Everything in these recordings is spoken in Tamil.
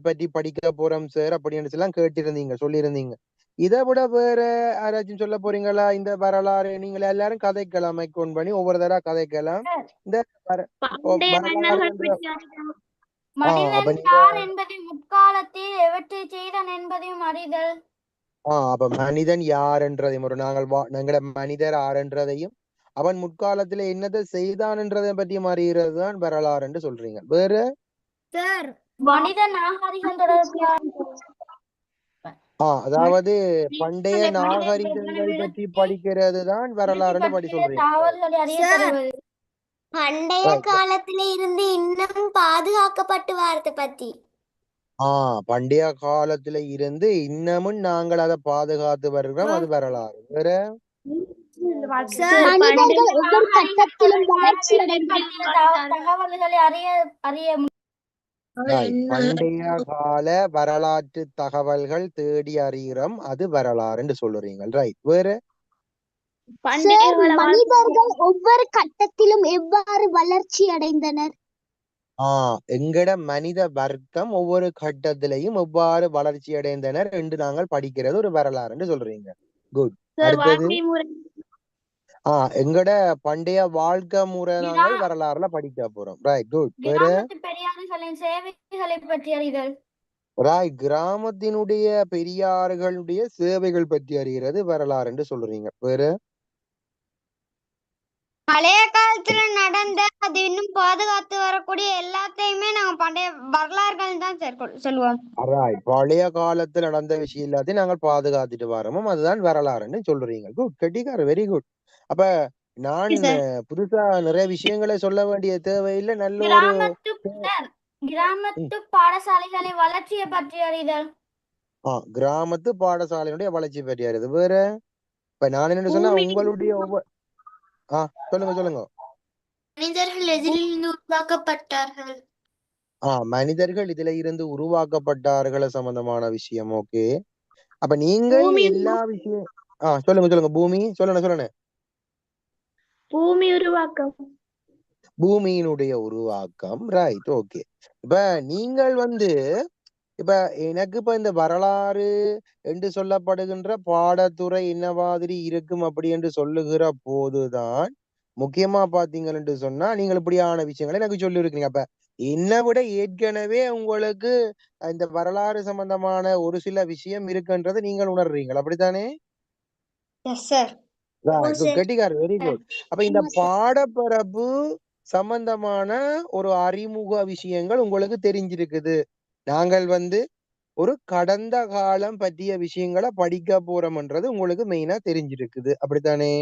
பற்றி படிக்க போறோம் சார் அப்படின்னு எல்லாம் கேட்டிருந்தீங்க சொல்லியிருந்தீங்க. இதை விட வேற யாராச்சும் சொல்ல போறீங்களா? இந்த வரலாறு நீங்க எல்லாரும் கதைக்கலாம் மைக்கோன் பண்ணி ஒவ்வொரு தடவை கதைக்கலாம் இந்த யார் முற்காலத்தில் எவற்றை செய்தான் என்பதையும் அறிதல். ஆஹ் அப்ப மனிதன் யாருன்றதையும் ஒரு நாங்கள் எங்கட மனிதர் ஆறுன்றதையும் அவன் முற்காலத்துல என்னதை செய்தான்ன்றதை பற்றி அறிகிறது தான் வரலாறு என்று சொல்றீங்க. வேற? சார் மனித நாகரிகம் அதாவது பண்டைய நாகரிகங்கள் பற்றி படிக்கிறது தான் வரலாறுன்னு படி சொல்றீங்க. பண்டைய. காலத்துல இருந்து இன்னும் பாதுகாக்கப்பட்டு வாரத்தை பத்தி. ஆஹ் பண்டைய காலத்துல இருந்து இன்னமும் நாங்கள் அதை பாதுகாத்து வருகிறோம். அது வரலாறு. வேற? தகவல்களை அறிய அறிய. பண்டைய கால வரலாற்று தகவல்கள் தேடி அறிகிறோம். அது வரலாறுன்னு சொல்லுறீங்க ரைட் வேற? மனிதர்கள் ஒவ்வொரு கட்டத்திலும் எவ்வாறு வளர்ச்சி அடைந்தனர்? ஆஹ் எங்கட மனித வர்க்கம் ஒவ்வொரு கட்டத்திலையும் எவ்வாறு வளர்ச்சி அடைந்தனர் என்று நாங்கள் படிக்கிறது ஒரு வரலாறுன்னு சொல்றீங்க. குட் அடுத்தது? ஆஹ் எங்கட பண்டைய வாழ்க்கை முறை நாங்கள் வரலாறுல படிக்க போறோம். ரைட் குட் வேற? கிராமத்து பெரியார்களின் சேவைகளை பற்றி அறிதல். ராய் கிராமத்தினுடைய பெரியார்களுடைய சேவைகள் பற்றி அறிகிறது வரலாறு என்று சொல்றீங்க. வேற? பழைய காலத்துல நடந்த அது இன்னும் பாதுகாத்து வரக்கூடிய எல்லாத்தையுமே நாங்க பண்டைய வரலாறுகள் தான் சொல்லுவோம். ராய் பழைய காலத்துல நடந்த விஷயம் எல்லாத்தையும் நாங்கள் பாதுகாத்துட்டு வரோமோ அதுதான் வரலாறுன்னு சொல்றீங்க. குட் கெட்டிக்கார வெரி குட் அப்ப நான் புதுசா நிறைய விஷயங்களை சொல்ல வேண்டிய தேவையில்லை. நல்ல ஒரு கிராமத்து பாடசாலைகளை வளர்ச்சியை பற்றி அறிதல். ஆ கிராமத்து பாடசாலையினுடைய வளர்ச்சி பற்றி அறிது வேற? இப்ப நான் என்ன சொன்னா உங்களுடைய ஒவ்வொரு ஆ சொல்லுங்க சொல்லுங்க. மனிதர்கள் எதிலிருந்து உருவாக்கப்பட்டார்கள். ஆ மனிதர்கள் இதுல இருந்து உருவாக்கப்பட்டார்கள் சம்பந்தமான விஷயம். ஓகே. அப்ப நீங்கள் எல்லா விஷயம் ஆ சொல்லுங்க சொல்லுங்க. பூமி சொல்லணும் சொல்லணும். பூமி உருவாக்கம். பூமியினுடைய உருவாக்கம். ரைட் ஓகே இப்ப நீங்கள் வந்து இப்ப எனக்கு இப்ப இந்த வரலாறு என்று சொல்லப்படுகின்ற பாடத்துறை என்ன மாதிரி இருக்கும் அப்படி என்று சொல்லுகிற போதுதான் முக்கியமா பாத்தீங்கள் என்று சொன்னா நீங்கள் இப்படியான விஷயங்களை எனக்கு சொல்லி இருக்கீங்க அப்ப என்னை விட ஏற்கனவே உங்களுக்கு இந்த வரலாறு சம்பந்தமான ஒரு சில விஷயம் இருக்குன்றதை நீங்கள் உணர்றீங்க அப்படித்தானே? கெட்டிக்கார் வெரி குட் அப்ப இந்த. பாடப்பரப்பு சம்பந்தமான ஒரு அறிமுக விஷயங்கள் உங்களுக்கு தெரிஞ்சிருக்குது. நாங்கள் வந்து ஒரு கடந்த காலம் பற்றிய விஷயங்களை படிக்க போறோம்ன்றது உங்களுக்கு மெயினா தெரிஞ்சிருக்குது. அப்படித்தானே?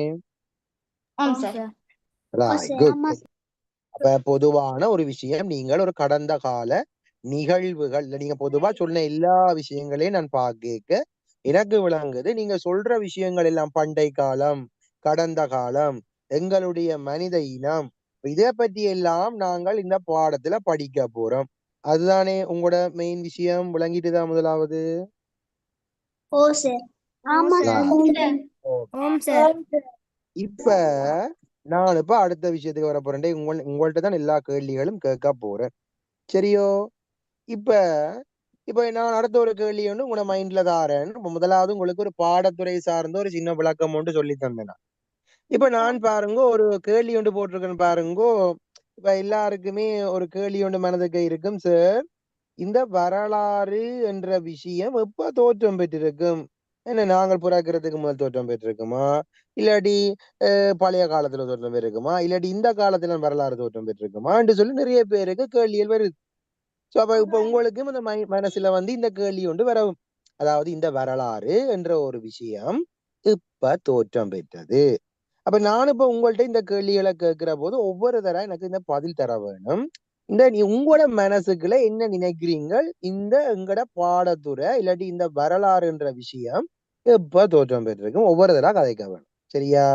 அப்ப பொதுவான ஒரு விஷயம் நீங்கள் ஒரு கடந்த கால நிகழ்வுகள் இல்ல நீங்க பொதுவா சொன்ன எல்லா விஷயங்களையும் நான் பார்க்க எனக்கு விளங்குது. நீங்க சொல்ற விஷயங்கள் எல்லாம் பண்டை காலம் கடந்த காலம் எங்களுடைய மனித இனம். இதை பற்றி எல்லாம் நாங்கள் இந்த பாடத்துல படிக்க போறோம். அதுதானே உங்களோட மெயின் விஷயம்? விளங்கிட்டுதான் முதலாவது. இப்ப நான் இப்ப அடுத்த விஷயத்துக்கு வர போறேன். உங்கள் உங்கள்ட்ட தான் எல்லா கேள்விகளும் கேட்க போறேன். சரியோ? இப்ப இப்ப நான் அடுத்த ஒரு கேள்வி வந்து உங்களோட மைண்ட்ல தாரேன். முதலாவது உங்களுக்கு ஒரு பாடத்துறை சார்ந்த ஒரு சின்ன விளக்கம் ஒன்று சொல்லி தந்தேன் நான். இப்ப நான் பாருங்க ஒரு கேள்வி ஒன்று போட்டிருக்கேன் பாருங்க. இப்ப எல்லாருக்குமே ஒரு கேள்வி ஒன்று மனதுக்கு இருக்கும் சார் இந்த வரலாறு என்ற விஷயம் எப்ப தோற்றம் பெற்றிருக்கும்? என்ன நாங்கள் பிறக்கிறதுக்கு முதல் தோற்றம் பெற்றிருக்குமா? இல்லாட்டி பழைய காலத்துல தோற்றம் பெற்றிருக்குமா? இல்லாட்டி இந்த காலத்துல வரலாறு தோற்றம் பெற்றிருக்குமா? என்று சொல்லி நிறைய பேருக்கு கேள்விகள் வருது. சோ அப்ப இப்ப உங்களுக்கும் இந்த மை- மனசுல வந்து இந்த கேள்வி ஒன்று வரவும். அதாவது இந்த வரலாறு என்ற ஒரு விஷயம் இப்ப தோற்றம் பெற்றது? அப்ப நான் இப்ப உங்கள்ட்ட இந்த கேள்விகளை கேட்கிற போது ஒவ்வொரு தடவை எனக்கு இந்த பதில் தர வேணும். இந்த நீ உங்களோட மனசுக்குள்ள என்ன நினைக்கிறீங்க இந்த எங்கட பாடத்துறை இல்லாட்டி இந்த வரலாறுன்ற விஷயம் எப்ப தோற்றம் பெற்றிருக்கும்? ஒவ்வொரு தடவை கதைக்க வேணும். சரியா?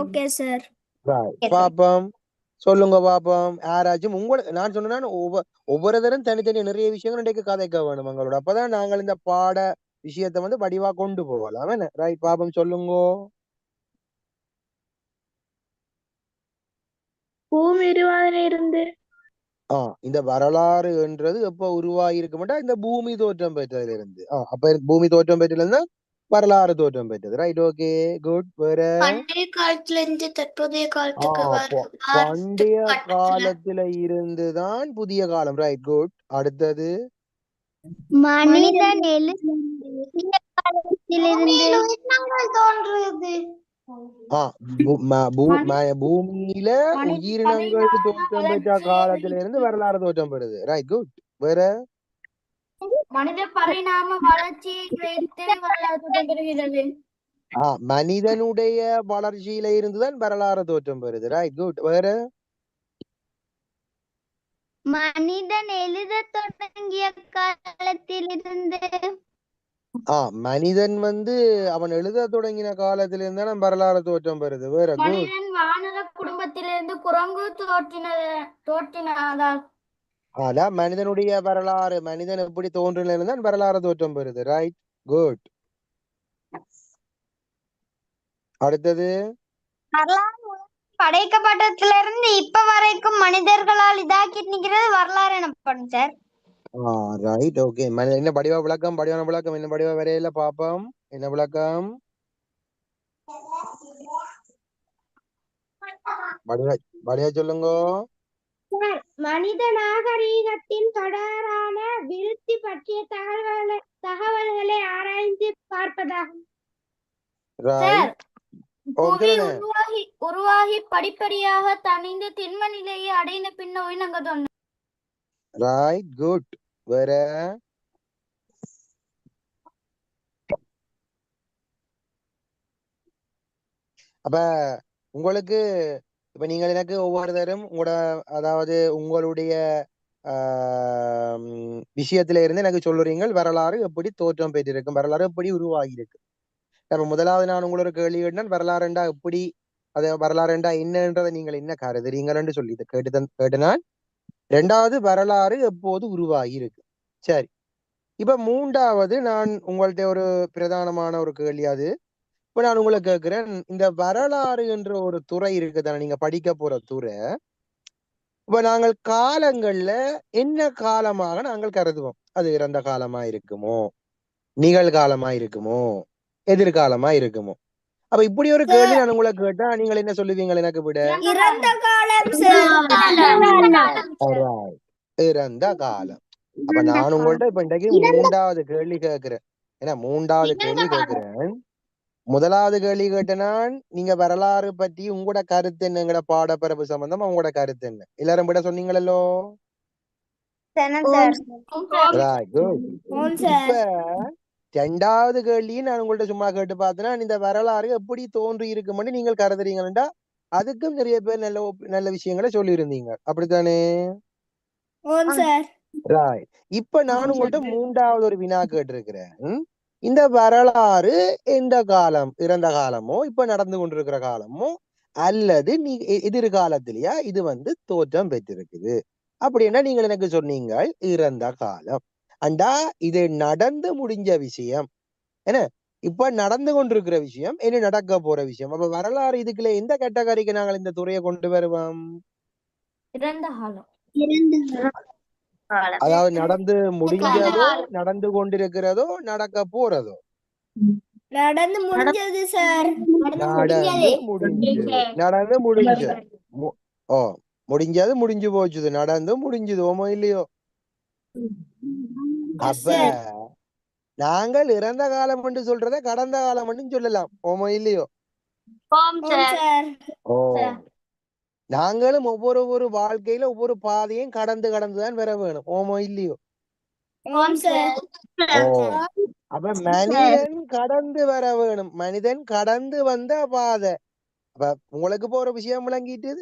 Okay sir. பாப்போம். சொல்லுங்க பாப்போம். யாராச்சும் உங்களை நான் சொன்னா ஒவ்வொரு ஒவ்வொரு தரம் தனித்தனி நிறைய விஷயங்கள் இன்றைக்கு கதைக்க வேணும் எங்களோட அப்பதான் நாங்கள் இந்த பாட விஷயத்தை வந்து வடிவா கொண்டு போகலாம் என்ன ரைட் பாப்போம் சொல்லுங்க. பூமி உருவாதில இருந்து. ஆ இந்த வரலாறு என்றது எப்ப உருவாகி இருக்க இந்த பூமி தோற்றம் பெற்றதுல இருந்து ஆ அப்ப பூமி தோற்றம் பெற்றதுல இருந்தா வரலாறு தோற்றம் பெற்றது. ரைட் ஓகே குட் வேற? பண்டைய காலத்துல இருந்து தற்போதைய காலத்துக்கு பண்டைய இருந்துதான் புதிய காலம். ரைட் குட் அடுத்தது? மனிதன் தோன்றுது பூமியில மனி- உயிரினங்கள் பரிணாம தோற்றம் பெற்ற காலத்துல இருந்து வரலாறு தோற்றம் பெறுது ரைட் குட் வேற? மனித பரிணாம வளர்ச்சியை வைத்து மனிதனுடைய வளர்ச்சியில இருந்துதான் வரலாறு தோற்றம் பெறுது ரைட் குட் வேற? மனிதன் எழுத தொடங்கிய காலத்திலிருந்து. ஆ மனிதன் வந்து அவன் எழுத தொடங்கின காலத்துல இருந்தா வரலாறு தோற்றம் பெறுது. வேற குட் மனிதன் வானர குடும்பத்திலிருந்து குரங்கு தோற்றின தோற்றினதால் அதான் மனிதனுடைய வரலாறு மனிதன் எப்படி தோன்றின இருந்தான் வரலாறு தோற்றம் பெறுது. ரைட் குட் அடுத்தது? வரலாறு படைக்கப்பட்டதுல இருந்து இப்ப வரைக்கும் மனிதர்களால் இதாக்கிட்டு நிக்கிறது வரலாறு எனப்படும் சார் ரைட் ஓகே என்ன படிவ விளக்கம்? படிவான விளக்கம்? என்ன படிவ வரையில பாப்போம். என்ன விளக்கம்? படிவ சொல்லுங்க. மனித நாகரீகத்தின் தொடரான விருத்தி பற்றிய தகவல்களை தகவல்களை ஆராய்ந்து பார்ப்பதாகும். புவி உருவாகி உருவாகி படிப்படியாக தணிந்து திண்ம நிலையை அடைந்த பின்ன உயிரினங்க தோன்றும் ரைட் குட் வேற? அப்ப உங்களுக்கு இப்ப நீங்கள் எனக்கு ஒவ்வொரு தரும் உங்களோட அதாவது உங்களுடைய விஷயத்துல இருந்து எனக்கு சொல்லுறீங்க வரலாறு எப்படி தோற்றம் பெற்றிருக்கும் வரலாறு எப்படி உருவாகி அப்ப முதலாவது நான் உங்களோட கேள்வி கேட்டேன் வரலாறுண்டா எப்படி? அது வரலாறுண்டா என்னன்றதை நீங்கள் என்ன கருதுறீங்கள்னு சொல்லி இதை கேட்டுதான் தந் ரெண்டாவது வரலாறு எப்போது உருவாகி இருக்கு சரி. இப்ப மூன்றாவது நான் உங்கள்ட்ட ஒரு பிரதானமான ஒரு கேள்வி அது. இப்ப நான் உங்களை கேட்கிறேன் இந்த வரலாறு என்ற ஒரு துறை இருக்குதானே நீங்க படிக்க போற துறை. இப்ப நாங்கள் காலங்கள்ல என்ன காலமாக நாங்கள் கருதுவோம்? அது இறந்த காலமா இருக்குமோ? நிகழ்காலமா இருக்குமோ? எதிர்காலமா இருக்குமோ? அப்ப இப்படி ஒரு கேள்வி நான் உங்களை கேட்டா நீங்கள் என்ன சொல்லுவீங்க எனக்கு விட? இறந்த காலம். இறந்த காலம். அப்ப நான் உங்கள்ட்ட இப்ப இன்றைக்கு மூன்றாவது கேள்வி கேட்கிறேன். ஏன்னா மூன்றாவது கேள்வி கேட்கிறேன். முதலாவது கேள்வி கேட்ட நான் நீங்க வரலாறு பற்றி உங்களோட கருத்து என்ன? எங்கட பாடப்பரப்பு சம்பந்தமா உங்களோட கருத்து என்ன? எல்லாரும் விட சொன்னீங்களோ. இப்ப ரெண்டாவது கேள்வியும் நான் உங்கள்ட்ட சும்மா கேட்டு பார்த்தேன்னா இந்த வரலாறு எப்படி தோன்றி இருக்கும்னு நீங்கள் கருதுறீங்களா அதுக்கும் நிறைய பேர் நல்ல நல்ல விஷயங்களை சொல்லியிருந்தீங்க. அப்படித்தானே? Right. இப்ப நான் உங்கள்ட்ட மூன்றாவது ஒரு வினா கேட்டிருக்கிறேன். இந்த வரலாறு எந்த காலம் இறந்த காலமோ இப்ப நடந்து கொண்டிருக்கிற காலமோ அல்லது நீ எதிர்காலத்திலயா இது வந்து தோற்றம் பெற்றிருக்குது. அப்படின்னா நீங்கள் எனக்கு சொன்னீங்க இறந்த காலம். அண்டா இது நடந்து முடிஞ்ச விஷயம். என்ன? இப்ப நடந்து கொண்டிருக்கிற விஷயம் இனி நடக்க போற விஷயம். அப்ப வரலாறு இதுக்குள்ள எந்த கேட்டகரிக்கு நாங்கள் இந்த துறையை கொண்டு வருவோம்? அதாவது நடந்து முடிஞ்சதோ நடந்து கொண்டிருக்கிறதோ நடக்க போறதோ. நடந்து முடிஞ்சது சார். நடந்து முடிஞ்சது. நடந்து முடிஞ்சது. ஓ முடிஞ்சது முடிஞ்சு போச்சுது. நடந்து முடிஞ்சது. ஓமோ இல்லையோ? அப்ப நாங்கள் இறந்த காலம் என்று சொல்றத கடந்த காலம் என்று சொல்லலாம். ஓமோ இல்லையோ? சார். ஓ. நாங்களும் ஒவ்வொரு ஒரு வாழ்க்கையில ஒவ்வொரு பாதையும் கடந்து கடந்துதான் வர வேணும். ஓமோ இல்லையோ? ஓம் சார். ஓ. அப்ப மனிதன் கடந்து வர வேணும். மனிதன் கடந்து வந்த பாதை. அப்ப உங்களுக்கு போற விஷயம் விளங்கிட்டுது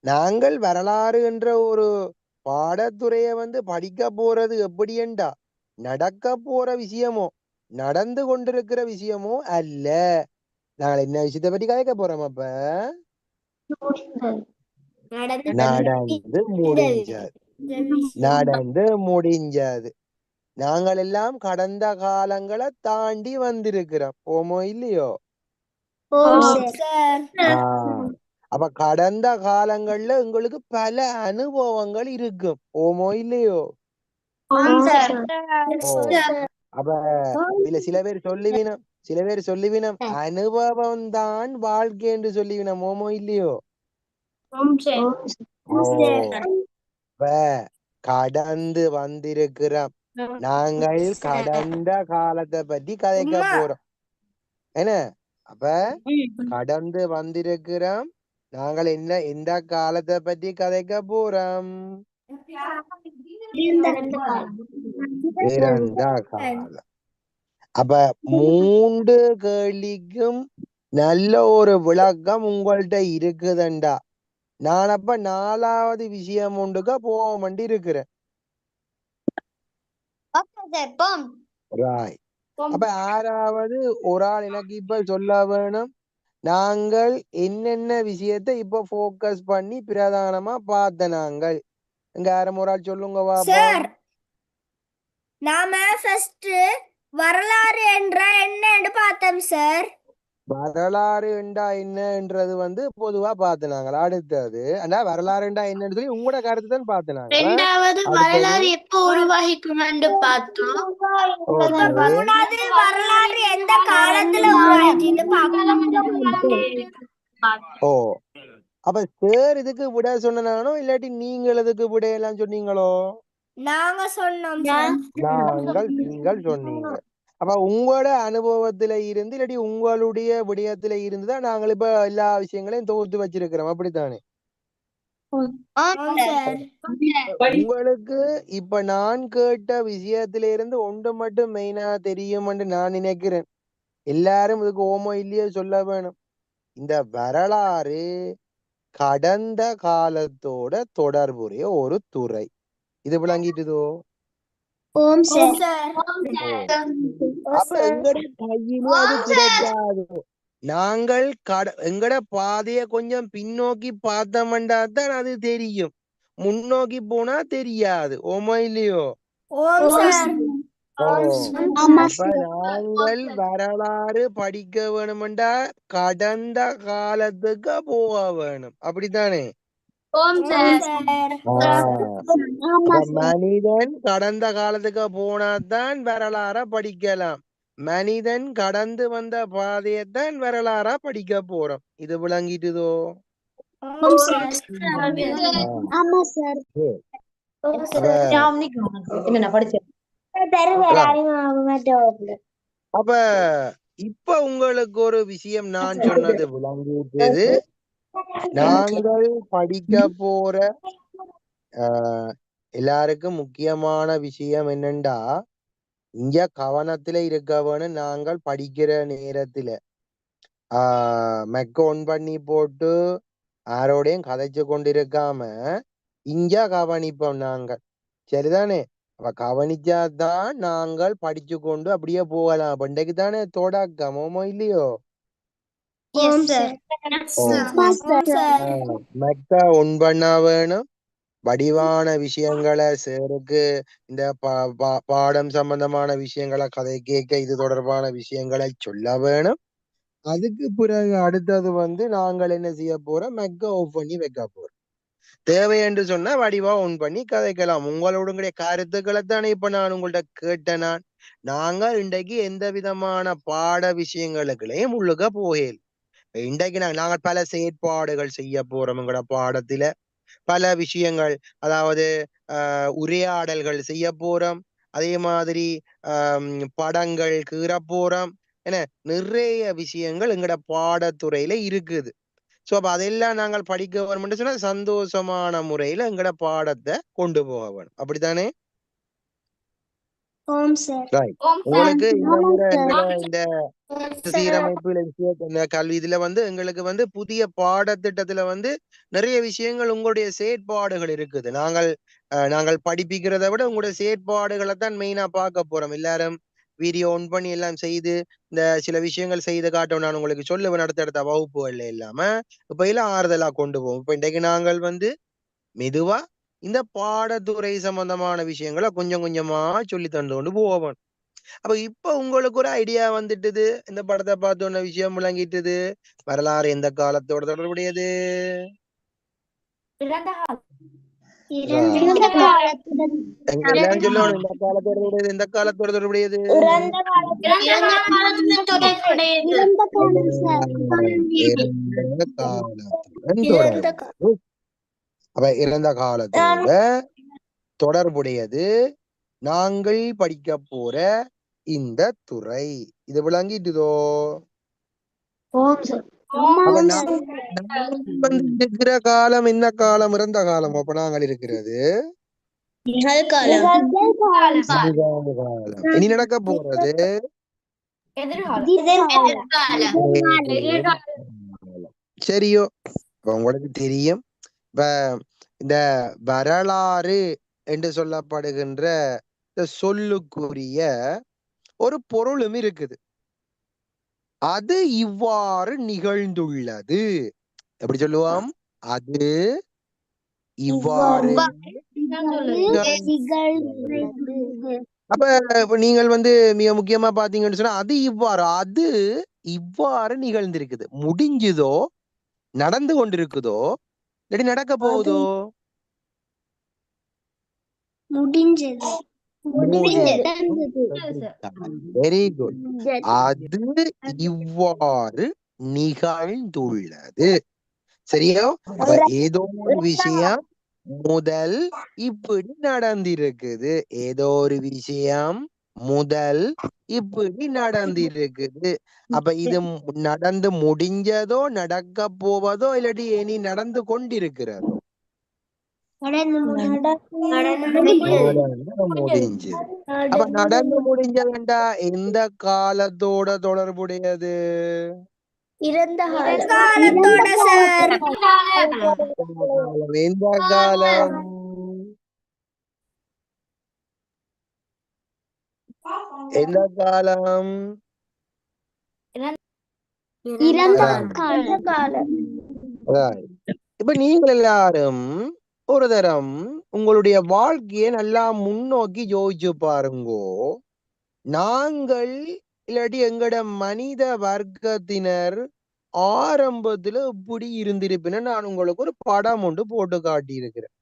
நாங்கள் வரலாறு என்ற ஒரு பாடத்துறைய வந்து படிக்க போறது எப்படி என்றா நடக்க போற விஷயமோ நடந்து கொண்டிருக்கிற விஷயமோ அல்ல. நாங்கள் என்ன விஷயத்தை பத்தி கதைக்க போறோம் அப்ப? நடந்து முடிஞ்சது. நடந்து முடிஞ்சது. நாங்கள் எல்லாம் கடந்த காலங்களை தாண்டி வந்திருக்கிறோம். ஓமோ இல்லையோ. அப்ப கடந்த காலங்கள்ல உங்களுக்கு பல அனுபவங்கள் இருக்கும் ஓமோ இல்லையோ? அப்ப இல்ல சில பேர் சொல்லுவினம் சில பேர் சொல்லுவினம் அனுபவம் தான் வாழ்க்கை என்று சொல்லுவினம். ஓமோ இல்லையோ? கடந்து வந்திருக்கிறோம் நாங்கள் கடந்த காலத்தை பத்தி கதைக்க. போறோம். என்ன? அப்ப கடந்து வந்திருக்கிறோம் நாங்கள் என்ன எந்த காலத்தை பத்தி கதைக்க போறோம் அப்ப மூன்று கேள்விக்கும் நல்ல ஒரு விளக்கம் உங்கள்ட்ட இருக்குதுண்டா நான் அப்ப நாலாவது விஷயம் ஒன்றுக்க போக வேண்டி இருக்கிறேன் அப்ப ஆறாவது ஒரு ஆள் எனக்கு இப்ப சொல்ல வேணும் நாங்கள் என்னென்ன விஷயத்தை இப்ப ஃபோக்கஸ் பண்ணி பிரதானமா பார்த்த நாங்கள்? இங்க யாரும் ஒரு ஆள் சொல்லுங்க வா சார் நாம ஃபர்ஸ்ட் வரலாறு என்ற என்னன்னு பார்த்தோம் சார் வரலாறு என்றா என்னன்றது வந்து பொதுவா பார்த்து நாங்கள் அடுத்தது அண்ணா வரலாறு என்றா என்னன்னு சொல்லி உங்களோட கருத்து தான் பார்த்து நாங்கள் ரெண்டாவது? வரலாறு எப்போ உருவாகிக்குமென்று பார்த்தோம். வரலாறு எந்த காலத்துல ஓ அப்ப சார் இதுக்கு விட சொன்னானோ இல்லாட்டி நீங்கள் இதுக்கு விட எல்லாம் சொன்னீங்களோ? நாங்க சொன்னோம் நாங்கள் நீங்கள் சொன்னீங்க. அப்ப உங்களோட அனுபவத்துல இருந்து இல்லாட்டி உங்களுடைய விடயத்துல இருந்துதான் நாங்கள் இப்ப எல்லா விஷயங்களையும் தொகுத்து வச்சிருக்கிறோம். அப்படித்தானே? உங்களுக்கு இப்ப நான் கேட்ட விஷயத்துல இருந்து ஒன்று மட்டும் மெயினா தெரியும்னு நான் நினைக்கிறேன். எல்லாரும் இதுக்கு ஓமோ இல்லையோ சொல்ல வேணும். இந்த வரலாறு கடந்த காலத்தோட தொடர்புடைய ஒரு துறை. இது விளங்கிட்டுதோ? ஓம் சார் அப்ப எங்கட கையில அது கிடைக்காது. நாங்கள் கட எங்கட பாதைய கொஞ்சம் பின்னோக்கி பார்த்தோம்டா தான் அது தெரியும். முன்னோக்கி போனா தெரியாது. ஓமோ இல்லையோ? நாங்கள் வரலாறு படிக்க வேணுமெண்டா கடந்த காலத்துக்கு போக வேணும். அப்படித்தானே? மனிதன் கடந்த காலத்துக்கு போனாதான் வரலாற படிக்கலாம். மனிதன் கடந்து வந்த பாதையத்தான் வரலாறா படிக்க போறோம். இது விளங்கிட்டுதோ? அப்ப இப்ப உங்களுக்கு ஒரு விஷயம் நான் சொன்னது விளங்கிட்டது. நாங்கள் படிக்க போற எல்லாருக்கும் முக்கியமான விஷயம் என்னண்டா இங்க கவனத்துல இருக்க வேணும் நாங்கள் படிக்கிற நேரத்துல. ஆஹ் மெக்க ஒன் பண்ணி போட்டு யாரோடையும் கதைச்சு கொண்டிருக்காம இங்க கவனிப்போம் நாங்கள். சரிதானே? அப்ப கவனிச்சாதான் நாங்கள் படிச்சு கொண்டு அப்படியே போகலாம். இன்றைக்கு தானே தொடக்கமோ இல்லையோ? ஓம் சார் ஓ. ஆஹ் மெக்க ஒன் பண்ண வேணும் வடிவான விஷயங்களை சேருக்கு இந்த பா- பா- பாடம் சம்பந்தமான விஷயங்களை கதை கேட்க இது தொடர்பான விஷயங்களை சொல்ல வேணும். அதுக்கு பிறகு அடுத்தது வந்து நாங்கள் என்ன செய்ய போறோம்? மெக்க ஆஃப் பண்ணி வைக்க போறோம். தேவை என்று சொன்னா வடிவா ஒன் பண்ணி கதைக்கலாம். உங்களுடைய கருத்துக்களை தானே இப்ப நான் உங்கள்ட்ட கேட்டேன். நான் நாங்கள் இன்றைக்கு எந்த விதமான பாட விஷயங்களுக்குள்ளேயும் உள்ளுக போகல. இன்றைக்கு நாங்கள் பல செயற்பாடுகள் செய்ய போறோம் எங்களோட பாடத்துல பல விஷயங்கள் அதாவது ஆஹ் உரையாடல்கள் செய்ய போறோம். அதே மாதிரி ஆஹ் படங்கள் கீற போறோம். என நிறைய விஷயங்கள் எங்கட பாடத்துறையில இருக்குது. சோ அப்போ அதெல்லாம் நாங்கள் படிக்க வேணும்னு சொன்னா சந்தோஷமான முறையில எங்களோட பாடத்தை கொண்டு போக வேணும். அப்படித்தானே? ஓம் சார். ஓம் உங்களுக்கு இந்த கல்வி இதுல வந்து எங்களுக்கு வந்து புதிய பாடத்திட்டத்துல வந்து நிறைய விஷயங்கள் உங்களுடைய செயற்பாடுகள் இருக்குது. நாங்கள் அஹ், நாங்கள் படிப்பிக்கிறத விட உங்களுடைய செயற்பாடுகளை தான் மெயினா பார்க்க போறோம். எல்லாரும் வீடியோ ஒன் பண்ணி எல்லாம் செய்து இந்த சில விஷயங்கள் செய்து காட்டும் நான் உங்களுக்கு சொல்லுவேன் அடுத்தடுத்த வகுப்புகள்ல இல்லாம. இப்ப எல்லாம் ஆறுதலா கொண்டு போவோம். இப்ப இன்றைக்கு நாங்கள் வந்து மெதுவா இந்த பாடத்துறை சம்பந்தமான விஷயங்களை கொஞ்சம் கொஞ்சமா சொல்லி தந்து கொண்டு போவோம் அப்ப இப்ப உங்களுக்கு ஒரு ஐடியா வந்துட்டுது. இந்த படத்தை பார்த்து ஒன்ன விஷயம் விளங்கிட்டுது. வரலாறு எந்த காலத்தோட தொடர்புடையது? இந்த காலத்தோட தொடர்புடையது இந்த காலத்தோட தொடர்புடையது? காலத்துடன் அப்ப இறந்த காலத்தோட தொடர்புடையது. நாங்கள் படிக்க போற இந்த துறை. இது விளங்கிட்டுதோ? இருக்கிற காலம் என்ன காலம்? இறந்த காலம். அப்ப நாங்கள் இருக்கிறது இனி நடக்க போறது? சரியோ. உங்களுக்கு தெரியும். இப்ப இந்த வரலாறு என்று சொல்லப்படுகின்ற இந்த சொல்லுக்குரிய ஒரு பொருளும் இருக்குது. அது இவ்வாறு நிகழ்ந்துள்ளது. எப்படி சொல்லுவோம்? அது இவ்வாறு அப்ப நீங்கள் வந்து மிக முக்கியமா பாத்தீங்கன்னு சொன்னா அது இவ்வாறு அது இவ்வாறு நிகழ்ந்திருக்குது. முடிஞ்சுதோ நடந்து கொண்டிருக்குதோ இல்லாட்டி நடக்க போகுதோ முடிஞ்சது வெரி குட் அது இவ்வாறு நிகழ்ந்துள்ளது சரியா ஏதோ ஒரு விஷயம் முதல் இப்படி நடந்திருக்குது ஏதோ ஒரு விஷயம் முதல் இப்படி நடந்திருக்குது. அப்ப இது நடந்து முடிஞ்சதோ நடக்க போவதோ இல்லாட்டி இனி நடந்து கொண்டிருக்கிறதோ? முடிஞ்சது அப்ப நடந்து முடிஞ்சதுண்டா எந்த காலத்தோட தொடர்புடையது? இறந்த. எந்த காலம். எந்த காலம். இப்ப நீங்கள் எல்லாரும் ஒரு தரம் உங்களுடைய வாழ்க்கையை நல்லா முன்னோக்கி யோசிச்சு பாருங்கோ. நாங்கள் இல்லாட்டி எங்கட மனித வர்க்கத்தினர் ஆரம்பத்துல இப்படி இருந்திருப்பின நான் உங்களுக்கு ஒரு படம் ஒன்று போட்டு காட்டியிருக்கிறேன்.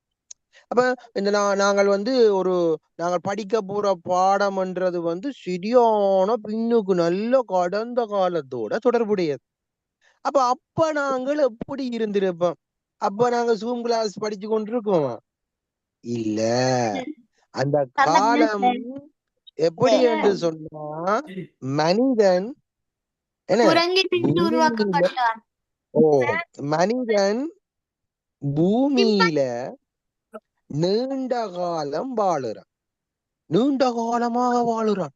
அப்ப இந்த நாங்கள் வந்து ஒரு நாங்கள் படிக்க போற பாடம்ன்றது வந்து சரியான பின்னுக்கு நல்ல கடந்த காலத்தோட தொடர்புடையது. அப்ப அப்ப நாங்கள் எப்படி இருந்திருப்போம்? அப்ப நாங்க ஜூம் கிளாஸ் படிச்சு கொண்டிருக்கோமா? இல்ல. அந்த காலம் எப்படி என்று சொன்னா மனிதன் மனிதன் பூமியில நீண்ட காலம் வாழுறான். நீண்ட காலமாக வாழுறான்.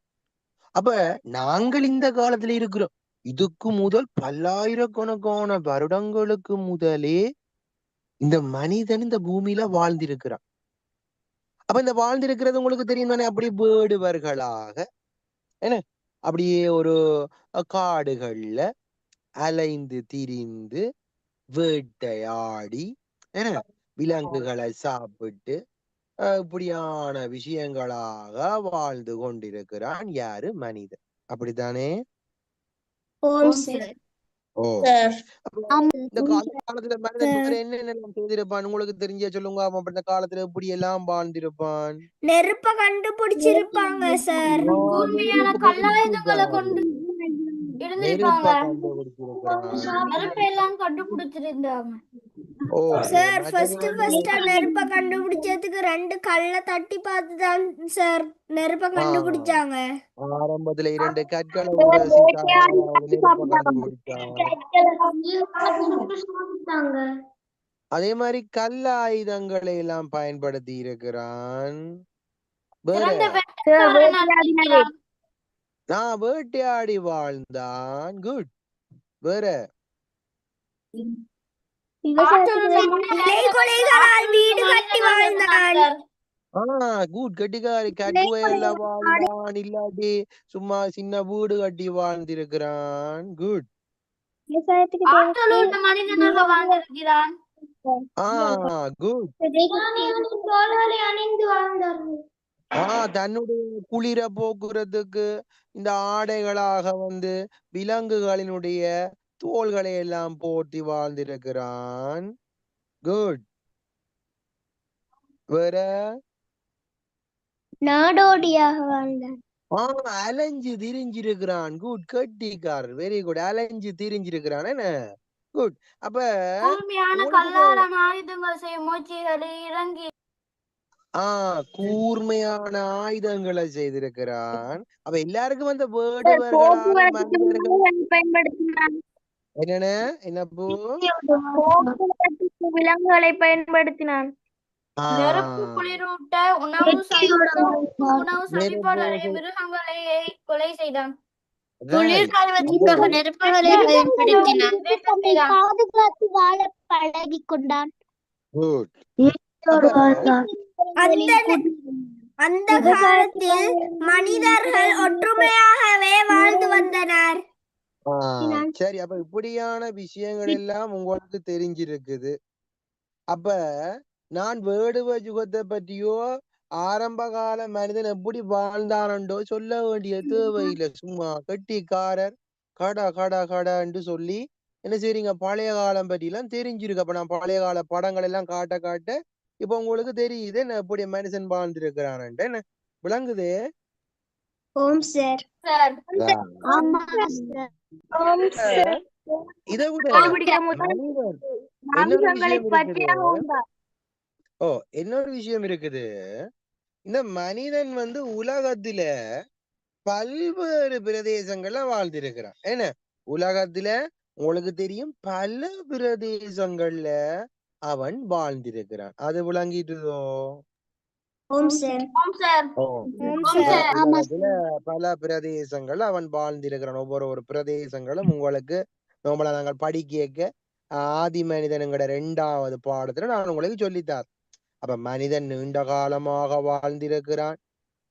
அப்ப நாங்கள் இந்த காலத்துல இருக்கிறோம். இதுக்கு முதல் பல்லாயிரக்கணக்கான வருடங்களுக்கு முதலே இந்த மனிதன் இந்த பூமியில வாழ்ந்திருக்கிறான். அப்ப இந்த வாழ்ந்திருக்கிறது உங்களுக்கு தெரியும் தானே? அப்படி வேடுவர்களாக என்ன? அப்படியே ஒரு காடுகள்ல அலைந்து திரிந்து வேட்டையாடி என்ன? விலங்குகளை சாப்பிட்டு இப்படியான விஷயங்களாக வாழ்ந்து கொண்டிருக்கிறான் யாரு? மனிதன். அப்படித்தானே? ஓம் சார் ஓ. சார். அப்ப இந்த காலத்துல மனிதன் என்னென்ன செய்திருப்பான்? உங்களுக்கு தெரிஞ்ச சொல்லுங்க. அவன் காலத்துல எப்படி எல்லாம் வாழ்ந்திருப்பான்? நெருப்ப கண்டுபிடிச்சிருப்பாங்க சார். ஆ, சார் ஃபர்ஸ்ட் ஃபர்ஸ்ட் நெருப்ப கண்டுபிடிச்சதுக்கு ரெண்டு கல்ல தட்டி பார்த்து தான் சார் நெருப்ப கண்டுபிடிச்சாங்க. ஆரம்பத்துல இரண்டு கற்களை அதே மாதிரி கல் ஆயுதங்களை எல்லாம் பயன்படுத்தி இருக்கிறான். நான் வேட்டையாடி. வாழ்ந்தான். குட் வேற. வீடு கட்டி வாழ்ந்தான் ஆஹ் குட் கட்டிக்காரி கட்டுவையில வாழ்ந்தான் இல்லாட்டி சும்மா சின்ன வீடு கட்டி வாழ்ந்திருக்கிறான் குட் தன்னுடைய குளிர போக்குறதுக்கு இந்த ஆடைகளாக வந்து விலங்குகளினுடைய தோள்களை எல்லாம் போர்த்தி வாழ்ந்திருக்கிறான். குட் வேற? நாடோடியாக வாழ்ந்தார் ஆஹ் அலைஞ்சு திரிஞ்சிருக்கிறான். குட் கட்டிக்காரர். வெரி குட் அலைஞ்சு திரிஞ்சிருக்கிறான். என்ன? குட் அப்ப ஆஹ் கூர்மையான ஆயுதங்களை செய்திருக்கிறான். அப்ப எல்லாருக்கும் அந்த மனிதர்கள் பயன்படுத்தினார் என்னென்ன என்ன பூ? விலங்குகளை பயன்படுத்தினான். நெருப்பு ஆஹ் குளிரூட்ட உணவு சமைக்க உணவு சமைப்படைய நெருப்பு- மிருகங்களை கொலை செய்தான். right. காய்வதற்காக நெருப்புகளை பயன்படுத்தினார் பாதுகாத்து வாழ பழகி கொண்டான். அந்த காலத்தில் மனிதர்கள் ஒற்றுமையாகவே வாழ்ந்து வந்தனர். சரி. அப்ப இப்படியான விஷயங்கள் எல்லாம் உங்களுக்கு தெரிஞ்சிருக்குது. அப்ப நான் வேடுவ யுகத்தை பற்றியோ ஆரம்ப கால மனிதன் எப்படி வாழ்ந்தானண்டோ சொல்ல வேண்டிய தேவையில்லை. சும்மா கட்டிக்காரர் கடா கடா கடான்னு சொல்லி என்ன செய்றீங்க? பழைய காலம் பற்றி எல்லாம் தெரிஞ்சிருக்கு. அப்ப நான் பழைய கால படங்கள் எல்லாம் காட்ட காட்ட இப்ப உங்களுக்கு தெரியுது என்ன எப்படி மனுஷன் வாழ்ந்திருக்கிறான்ட்டு என்ன? விளங்குது? ஓம் சார். சார் ஆமா சார். ஓம் சார். இதை விட. ஓ இன்னொரு விஷயம் இருக்குது. இந்த மனிதன் வந்து உலகத்துல பல்வேறு பிரதேசங்கள்ல வாழ்ந்திருக்கிறான். என்ன? உலகத்துல உங்களுக்கு தெரியும் பல பிரதேசங்கள்ல அவன் வாழ்ந்திருக்கிறான். அது விளங்கிட்டுதோ? பல பிரதேசங்கள் அவன் வாழ்ந்திருக்கிறான். ஒவ்வொரு ஒரு பிரதேசங்களும் உங்களுக்கு நம்மள நாங்கள் படிக்க ஆதி மனிதனுங்கிற ரெண்டாவது பாடத்துல நான் உங்களுக்கு சொல்லித்தார். அப்ப மனிதன் நீண்ட காலமாக வாழ்ந்திருக்கிறான்.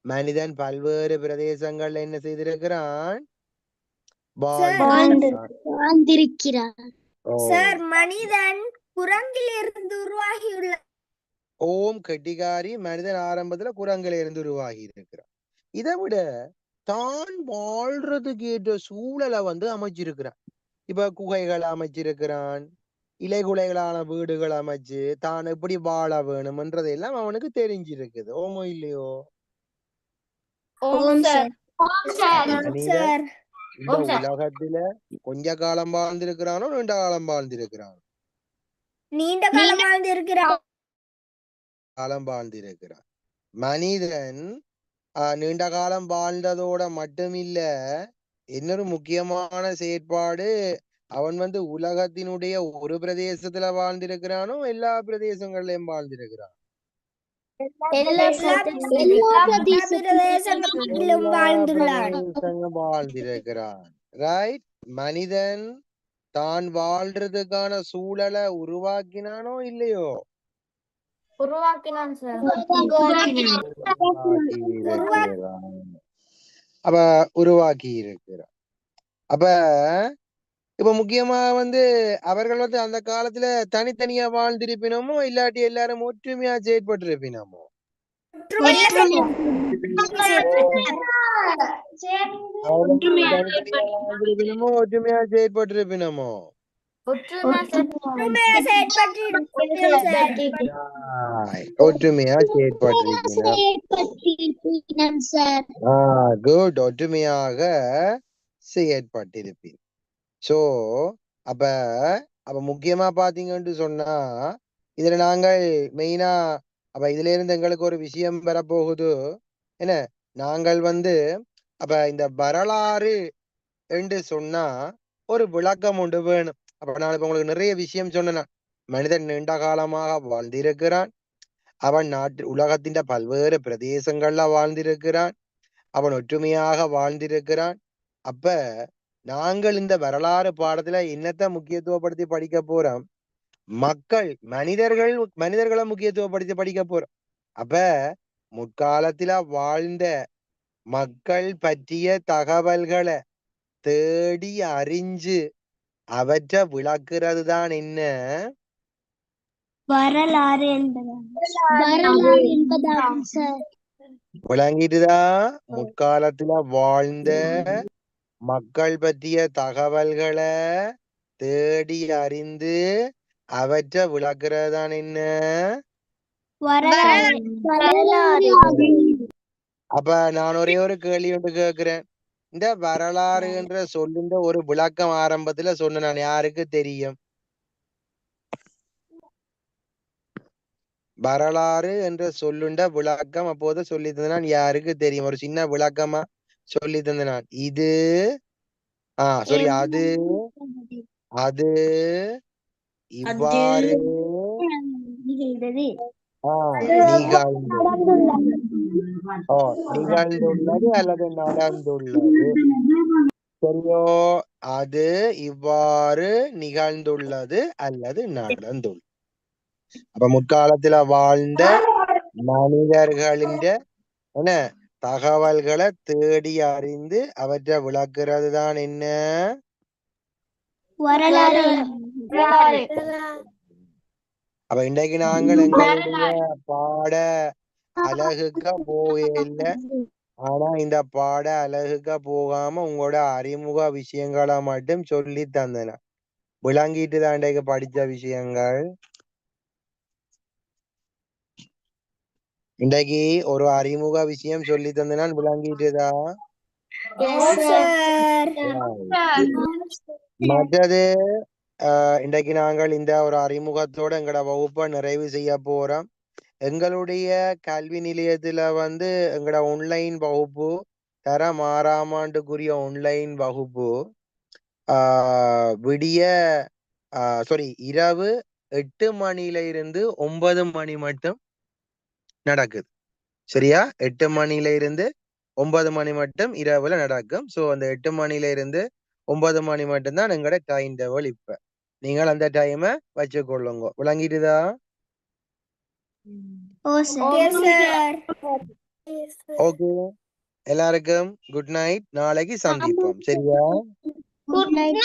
மனிதன் பல்வேறு பிரதேசங்கள்ல என்ன செய்திருக்கிறான்? வாழ்ந்திருக்கிறான். மனிதன் குரங்கில் இருந்து உருவாகியுள்ள ஓம் கெட்டிகாரி மனிதன் ஆரம்பத்துல குரங்கில இருந்து உருவாகி இருக்கிறான். இதை விட தான் வாழ்றதுக்கு ஏற்ற சூழலை வந்து அமைச்சிருக்கிறான். இப்ப குகைகள் அமைச்சிருக்கிறான் இலைகுலைகளான வீடுகள் அமைச்சு தான் எப்படி வாழ வேணும்ன்றதெல்லாம் அவனுக்கு தெரிஞ்சிருக்குது. ஓமோ இல்லையோ? ஓம் சார். ஓம் சார். மனிதன் சார். இந்த ஓம் சார். உலகத்துல கொஞ்ச காலம் வாழ்ந்திருக்கிறானோ நீண்ட காலம் வாழ்ந்திருக்கிறான்? நீண்ட காலம் வாழ்ந்திருக்கிறார் காலம் வாழ்ந்திருக்கிறான் மனிதன் ஆஹ், நீண்ட காலம் வாழ்ந்ததோட மட்டுமில்ல இன்னொரு முக்கியமான செயற்பாடு அவன் வந்து உலகத்தினுடைய ஒரு பிரதேசத்துல வாழ்ந்திருக்கிறானோ எல்லா பிரதேசங்கள்லயும் வாழ்ந்திருக்கிறான். வாழ்ந்திருக்கிறான். ரைட் மனிதன் தான் வாழ்றதுக்கான சூழலை உருவாக்கினானோ இல்லையோ உருவாக்கினான் சார். அப்ப உருவாக்கி இருக்கிறான் அப்ப இப்ப முக்கியமா வந்து அவர்கள் வந்து அந்த காலத்துல தனித்தனியா வாழ்ந்திருப்பினமோ இல்லாட்டி எல்லாரும் ஒற்றுமையா தனித்தனியா வாழ்ந்திருப்பினமோ ஒற்றுமையா செயற்பட்டிருப்பினமோ? ஒற்றுமை Right. ஒற்றுமையா குட் ஒற்றுமையாக செயற்பட்டிருப்பீர் சோ அப்ப அப்ப முக்கியமா பாத்தீங்கன்னு சொன்னா இதுல நாங்கள் மெயினா அப்ப இதுல இருந்து எங்களுக்கு ஒரு விஷயம் வரப்போகுது என்ன நாங்கள் வந்து அப்ப இந்த வரலாறு என்று சொன்னா ஒரு விளக்கம் உண்டு வேணும் அப்ப நான் இப்ப உங்களுக்கு நிறைய விஷயம் சொன்னேன். மனிதன் நீண்ட காலமாக வாழ்ந்திருக்கிறான். அவன் நாட்டு உலகத்தின் பல்வேறு பிரதேசங்கள்ல வாழ்ந்திருக்கிறான். அவன் ஒற்றுமையாக வாழ்ந்திருக்கிறான். அப்ப நாங்கள் இந்த வரலாறு பாடத்துல என்னத்தை முக்கியத்துவப்படுத்தி படிக்க போறோம்? மக்கள் மனிதர்கள் மனிதர்களை முக்கியத்துவப்படுத்தி படிக்க போறோம். அப்ப முற்காலத்துல வாழ்ந்த மக்கள் பற்றிய தகவல்களை தேடி அறிஞ்சு அவற்றை விளக்குறது தான் என்ன? வரலாறு என்பது வரலாறு என்பதாகும் சார் விளங்கிட்டுதா முற்காலத்துல வாழ்ந்த மக்கள் பற்றிய தகவல்களை தேடி அறிந்து அவற்றை விளக்குறதுதான் என்ன? வரலாறு. அப்ப நான் ஒரே ஒரு கேள்வி ஒன்று கேக்குறேன் இந்த வரலாறு என்ற சொல்லுன்ற ஒரு விளக்கம் ஆரம்பத்துல சொன்ன நான். யாருக்கு தெரியும்? வரலாறு என்ற சொல்லுண்ட விளக்கம் அப்போது சொல்லி தந்தனான் யாருக்கு தெரியும்? ஒரு சின்ன விளக்கமா சொல்லி தந்தனான் இது ஆ சாரி அது அது? இவ்வாறு நிகழ்ந்துள்ளது அல்லது நடந்துள்ளது சரியோ அது இவ்வாறு நிகழ்ந்துள்ளது அல்லது நடந்துள்ளது அப்ப முற்காலத்துல வாழ்ந்த மனிதர்களின் என்ன தகவல்களை தேடி அறிந்து அவற்றை விளக்குறது தான் என்ன வரலாறு. அப்ப இன்றைக்கு நாங்கள் எங்களுடைய பாட அழகுக்க போகல ஆனா இந்த பாட அழகுக்க போகாம உங்களோட அறிமுக விஷயங்களை மட்டும் சொல்லி தந்தன விளங்கிட்டு தான் இன்றைக்கு படிச்ச விஷயங்கள் இன்றைக்கு ஒரு அறிமுக விஷயம் சொல்லி தந்தனால் விளங்கிட்டுதா சார் மற்றது இன்றைக்கு நாங்கள் இந்த ஒரு அறிமுகத்தோடு எங்களோட வகுப்பை நிறைவு செய்ய போறோம். எங்களுடைய கல்வி நிலையத்தில் வந்து எங்களோட ஒன்லைன் வகுப்பு தரம் ஆறாம் ஆண்டுக்குரிய ஒன்லைன் வகுப்பு விடிய சாரி இரவு எட்டு மணியில இருந்து ஒன்பது மணி மட்டும் நடக்குது. சரியா? எட்டு மணியில இருந்து ஒன்பது மணி மட்டும் இரவுல நடக்கும். ஸோ அந்த எட்டு மணியில இருந்து ஒன்பது மணி மட்டும்தான் எங்களோட டைம் டேபிள் இப்போ. நீங்கள் அந்த டைமை வச்சுக்கொள்ளுங்க விளங்கிட்டுதா ஓகே எல்லாருக்கும் குட் நைட் நாளைக்கு சந்திப்போம் சரியா குட் நைட்